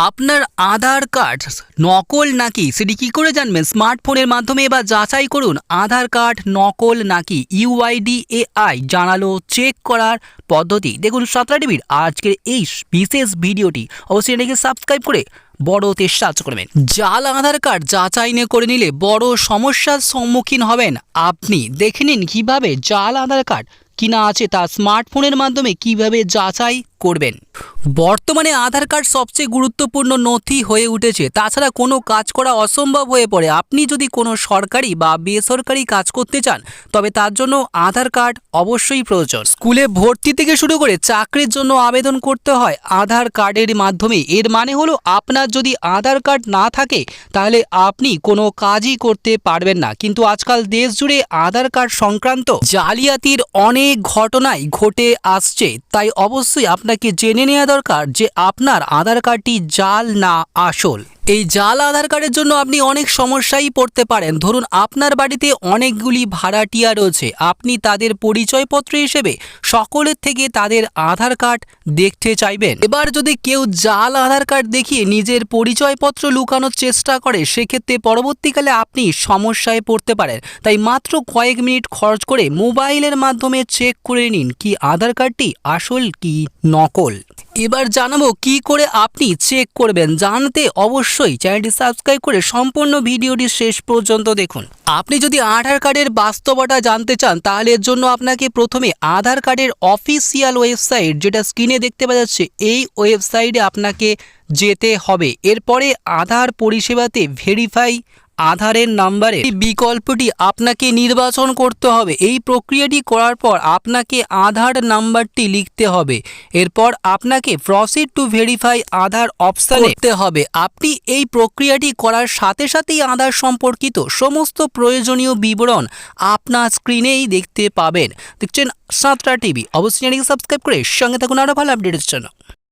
আপনার আধার কার্ড নকল নাকি? সেটি কি করে জানবেন? স্মার্টফোনের মাধ্যমে এবার যাচাই করুন, আধার কার্ড নকল নাকি? ইউআইডিএআই জানালো চেক করার পদ্ধতি। দেখুন সাতটা টিভির আজকের এই বিশেষ ভিডিওটি অবশ্যই এটাকে সাবস্ক্রাইব করে বড় হতে সাহায্য করবেন। জাল আধার কার্ড যাচাই নিয়ে করে নিলে বড় সমস্যার সম্মুখীন হবেন আপনি। দেখে নিন কীভাবে জাল আধার কার্ড কিনা আছে তা স্মার্টফোনের মাধ্যমে কীভাবে যাচাই করবেন? বর্তমানে আধার কার্ড সবচেয়ে গুরুত্বপূর্ণ নথি হয়ে উঠেছে। তাছাড়া কোনো কাজ করা অসম্ভব হয়ে পড়ে। আপনি যদি কোনো সরকারি বা বেসরকারি কাজ করতে চান, তবে তার জন্য আধার কার্ড অবশ্যই প্রয়োজন। স্কুলে ভর্তি থেকে শুরু করে চাকরির জন্য আবেদন করতে হয় আধার কার্ডের মাধ্যমে। এর মানে হলো, আপনার যদি আধার কার্ড না থাকে, তাহলে আপনি কোনো কাজই করতে পারবেন না। কিন্তু আজকাল দেশ জুড়ে আধার কার্ড সংক্রান্ত জালিয়াতির অনেক ঘটনাই ঘটে আসছে, তাই অবশ্যই আপনাকে জেনে নেওয়া দরকার যে আপনার আধার কার্ডটি জাল না আসল। এই জাল আধার কার্ডের জন্য আপনি অনেক সমস্যায় পড়তে পারেন। ধরুন, আপনার বাড়িতে অনেকগুলি ভাড়াটিয়া রয়েছে। আপনি তাদের পরিচয়পত্র হিসেবে সকলের থেকে তাদের আধার কার্ড দেখতে চাইবেন। এবার যদি কেউ জাল আধার কার্ড দেখিয়ে নিজের পরিচয়পত্র লুকানোর চেষ্টা করে, সেক্ষেত্রে পরবর্তীকালে আপনি সমস্যায় পড়তে পারেন। তাই মাত্র কয়েক মিনিট খরচ করে মোবাইলের মাধ্যমে চেক করে নিন কি আধার কার্ডটি আসল কি নকল। এবার জানাব কি করে আপনি চেক করবেন। জানতে অবশ্যই চ্যানেলটি সাবস্ক্রাইব করে সম্পূর্ণ ভিডিওটি শেষ পর্যন্ত দেখুন। আপনি যদি আধার কার্ডের বাস্তবতা জানতে চান, তাহলে এর জন্য আপনাকে প্রথমে আধার কার্ডের অফিসিয়াল ওয়েবসাইট যেটা স্ক্রিনে দেখতে পাওয়া যাচ্ছে, এই ওয়েবসাইটে আপনাকে যেতে হবে। এরপরে আধার পরিষেবাতে ভেরিফাই আধারের নাম্বারে বিকল্পটি আপনাকে নির্বাচন করতে হবে। এই প্রক্রিয়াটি করার পর আপনাকে আধার নাম্বারটি লিখতে হবে। এরপর আপনাকে proceed to verify Aadhaar option করতে হবে। আপনি এই প্রক্রিয়াটি করার সাথে সাথেই আধার সম্পর্কিত সমস্ত প্রয়োজনীয় বিবরণ আপনার স্ক্রিনেই দেখতে পাবেন। দেখছেন সাতটা টিভি। অবশ্যই সাবস্ক্রাইব করে সঙ্গে থাকুন আরও ভালো আপডেটের জন্য।